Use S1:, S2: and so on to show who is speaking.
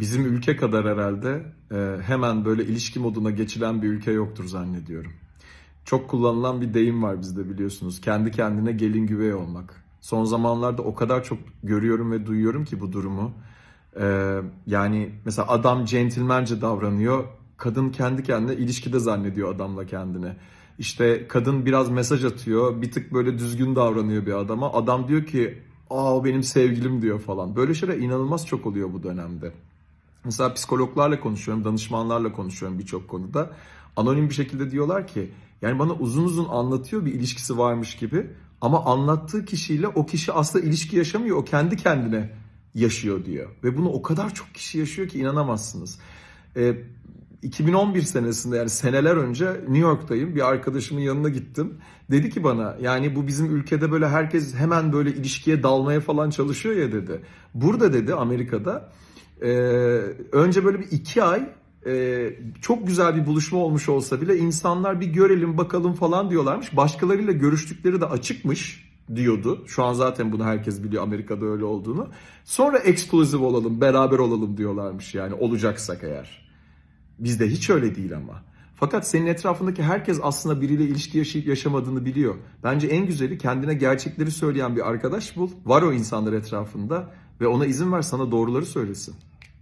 S1: bizim ülke kadar herhalde e, hemen böyle ilişki moduna geçilen bir ülke yoktur zannediyorum. Çok kullanılan bir deyim var bizde biliyorsunuz. Kendi kendine gelin güvey olmak. Son zamanlarda o kadar çok görüyorum ve duyuyorum ki bu durumu. Ee, yani mesela adam centilmence davranıyor. Kadın kendi kendine ilişkide zannediyor adamla kendine. İşte kadın biraz mesaj atıyor. Bir tık böyle düzgün davranıyor bir adama. Adam diyor ki aa o benim sevgilim diyor falan. Böyle şeyler inanılmaz çok oluyor bu dönemde. Mesela psikologlarla konuşuyorum, danışmanlarla konuşuyorum birçok konuda. Anonim bir şekilde diyorlar ki yani bana uzun uzun anlatıyor bir ilişkisi varmış gibi ama anlattığı kişiyle o kişi aslında ilişki yaşamıyor. O kendi kendine yaşıyor diyor. Ve bunu o kadar çok kişi yaşıyor ki inanamazsınız. Ee, 2011 senesinde yani seneler önce New York'tayım. Bir arkadaşımın yanına gittim. Dedi ki bana yani bu bizim ülkede böyle herkes hemen böyle ilişkiye dalmaya falan çalışıyor ya dedi. Burada dedi Amerika'da ee, önce böyle bir iki ay e, çok güzel bir buluşma olmuş olsa bile insanlar bir görelim bakalım falan diyorlarmış. Başkalarıyla görüştükleri de açıkmış diyordu. Şu an zaten bunu herkes biliyor Amerika'da öyle olduğunu. Sonra exclusive olalım, beraber olalım diyorlarmış yani olacaksak eğer. Bizde hiç öyle değil ama. Fakat senin etrafındaki herkes aslında biriyle ilişki yaşayıp yaşamadığını biliyor. Bence en güzeli kendine gerçekleri söyleyen bir arkadaş bul. Var o insanlar etrafında ve ona izin ver sana doğruları söylesin.